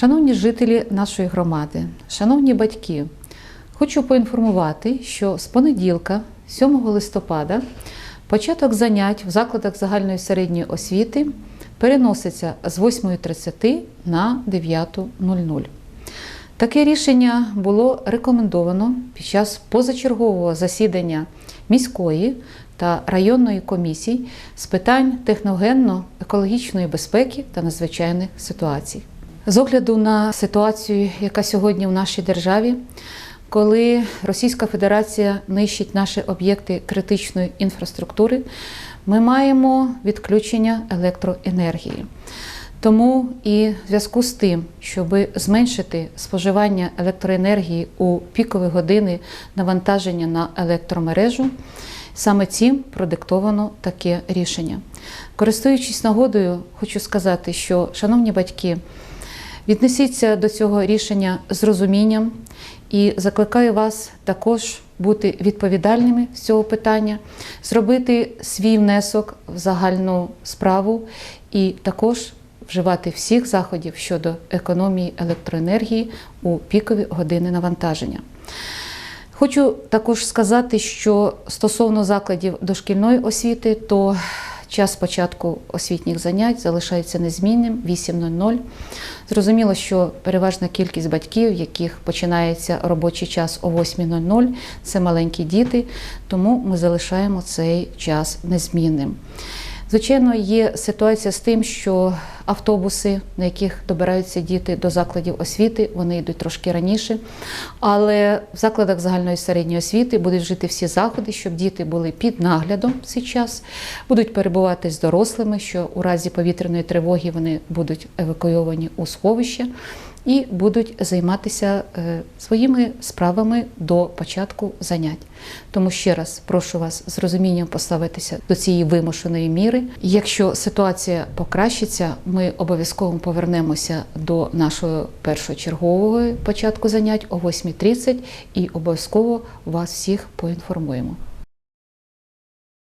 Шановні жителі нашої громади, шановні батьки, хочу поінформувати, що з понеділка, 7 листопада, початок занять в закладах загальної середньої освіти переноситься з 8.30 на 9.00. Таке рішення було рекомендовано під час позачергового засідання міської та районної комісій з питань техногенно-екологічної безпеки та надзвичайних ситуацій. З огляду на ситуацію, яка сьогодні в нашій державі, коли Російська Федерація нищить наші об'єкти критичної інфраструктури, ми маємо відключення електроенергії. Тому і в зв'язку з тим, щоб зменшити споживання електроенергії у пікові години навантаження на електромережу, саме цим продиктовано таке рішення. Користуючись нагодою, хочу сказати, що, шановні батьки, віднесіться до цього рішення з розумінням і закликаю вас також бути відповідальними з цього питання, зробити свій внесок в загальну справу і також вживати всіх заходів щодо економії електроенергії у пікові години навантаження. Хочу також сказати, що стосовно закладів дошкільної освіти, то час початку освітніх занять залишається незмінним 8.00. Зрозуміло, що переважна кількість батьків, яких починається робочий час о 8.00, це маленькі діти, тому ми залишаємо цей час незмінним. Звичайно, є ситуація з тим, що автобуси, на яких добираються діти до закладів освіти, вони йдуть трошки раніше. Але в закладах загальної середньої освіти будуть вжити всі заходи, щоб діти були під наглядом в цей час, будуть перебувати з дорослими, що у разі повітряної тривоги вони будуть евакуйовані у сховище і будуть займатися е, своїми справами до початку занять. Тому ще раз прошу вас з розумінням поставитися до цієї вимушеної міри. Якщо ситуація покращиться, ми обов'язково повернемося до нашого першочергового початку занять о 8.30 і обов'язково вас всіх поінформуємо.